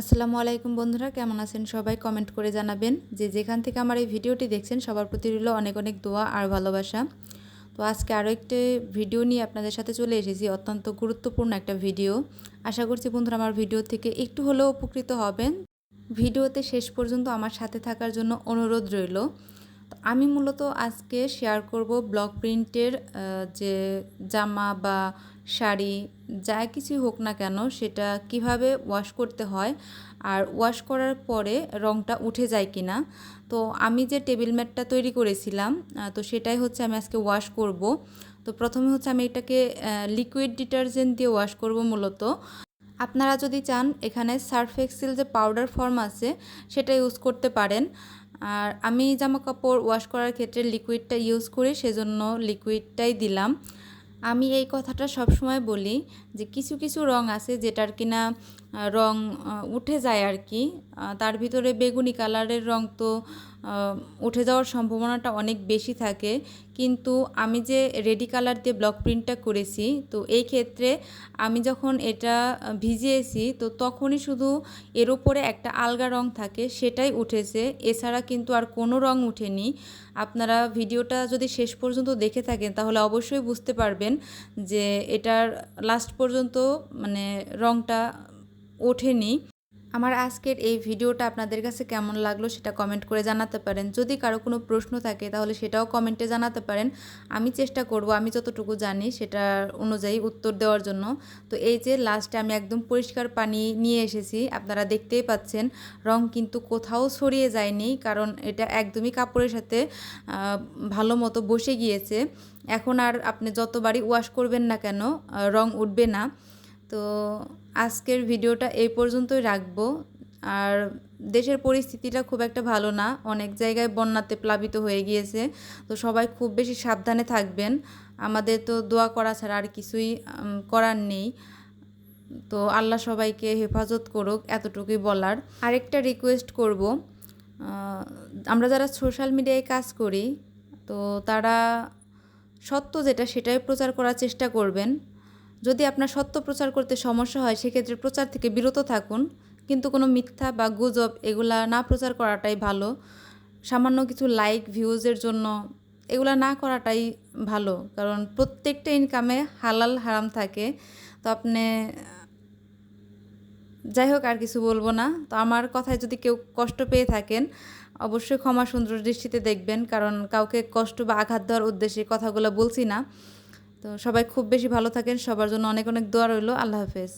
আসসালামু আলাইকুম বন্ধুরা, কেমন আছেন সবাই? কমেন্ট করে জানাবেন যে যেখান থেকে আমার এই ভিডিওটি দেখছেন, সবার প্রতি রইল অনেক অনেক দোয়া আর ভালোবাসা। তো আজকে আরও একটি ভিডিও নিয়ে আপনাদের সাথে চলে এসেছি, অত্যন্ত গুরুত্বপূর্ণ একটা ভিডিও। আশা করছি বন্ধুরা আমার ভিডিও থেকে একটু হলেও উপকৃত হবেন। ভিডিওতে শেষ পর্যন্ত আমার সাথে থাকার জন্য অনুরোধ রইল। আমি মূলত আজকে শেয়ার করব ব্লক প্রিন্টের যে জামা বা শাড়ি যা কিছুই হোক না কেন সেটা কীভাবে ওয়াশ করতে হয় আর ওয়াশ করার পরে রঙটা উঠে যায় কি না তো আমি যে টেবিল ম্যাটটা তৈরি করেছিলাম তো সেটাই হচ্ছে আমি আজকে ওয়াশ করব। তো প্রথমে হচ্ছে আমি এটাকে লিকুইড ডিটারজেন্ট দিয়ে ওয়াশ করব মূলত। আপনারা যদি চান এখানে সার্ফ এক্সেল যে পাউডার ফর্ম আছে সেটা ইউজ করতে পারেন। আর আমি জামা কাপড় ওয়াশ করার ক্ষেত্রে লিকুইডটা ইউজ করি, সেজন্য লিকুইডটাই দিলাম। আমি এই কথাটা সবসময় বলি যে কিছু কিছু রং আছে যেটার কিনা রং উঠে যায় আর কি তার ভিতরে বেগুনি কালারের রং তো উঠে যাওয়ার সম্ভাবনাটা অনেক বেশি থাকে। কিন্তু আমি যে রেডি কালার দিয়ে ব্লক প্রিন্টটা করেছি, তো এই ক্ষেত্রে আমি যখন এটা ভিজিয়েছি, তো তখনই শুধু এর উপরে একটা আলগা রং থাকে, সেটাই উঠেছে। এছাড়া কিন্তু আর কোনো রং উঠেনি। আপনারা ভিডিওটা যদি শেষ পর্যন্ত দেখে থাকেন, তাহলে অবশ্যই বুঝতে পারবেন যে এটার লাস্ট পর্যন্ত মানে রংটা ওঠেনি। আমার আজকের এই ভিডিওটা আপনাদের কাছে কেমন লাগল সেটা কমেন্ট করে জানাতে পারেন। যদি কারও কোনো প্রশ্ন থাকে তাহলে সেটাও কমেন্টে জানাতে পারেন। আমি চেষ্টা করব, আমি যতটুকু জানি সেটা অনুযায়ী উত্তর দেওয়ার জন্য। তো এই যে লাস্টে আমি একদম পরিষ্কার পানি নিয়ে এসেছি, আপনারা দেখতেই পাচ্ছেন। রং কিন্তু কোথাও ছড়িয়ে যায়নি, কারণ এটা একদমই কাপড়ের সাথে ভালো মতো বসে গিয়েছে। এখন আর আপনি যতবারই ওয়াশ করবেন না কেন রং উঠবে না। তো আজকের ভিডিওটা এই পর্যন্তই রাখব। আর দেশের পরিস্থিতিটা খুব একটা ভালো না, অনেক জায়গায় বন্যাতে প্লাবিত হয়ে গিয়েছে, তো সবাই খুব বেশি সাবধানে থাকবেন। আমাদের তো দোয়া করা ছাড়া আর কিছুই করার নেই। তো আল্লাহ সবাইকে হেফাজত করুক এতটুকুই বলার। আরেকটা রিকোয়েস্ট করব আমরা যারা সোশ্যাল মিডিয়ায় কাজ করি, তো তারা সত্য যেটা সেটাই প্রচার করার চেষ্টা করবেন। যদি আপনার সত্য প্রচার করতে সমস্যা হয়, সেক্ষেত্রে প্রচার থেকে বিরত থাকুন। কিন্তু কোনো মিথ্যা বা গুজব এগুলা না প্রচার করাটাই ভালো। সামান্য কিছু লাইক ভিউজের জন্য এগুলা না করাটাই ভালো। কারণ প্রত্যেকটা ইনকামে হালাল হারাম থাকে। তো আপনি, যাই হোক আর কিছু বলব না। তো আমার কথায় যদি কেউ কষ্ট পেয়ে থাকেন, অবশ্যই ক্ষমা সুন্দর দৃষ্টিতে দেখবেন। কারণ কাউকে কষ্ট বা আঘাত দেওয়ার উদ্দেশ্যে কথাগুলো বলছি না। তো সবাই খুব বেশি ভালো থাকেন সবার জন্য অনেক অনেক দোয়া রইল। আল্লাহ হাফেজ।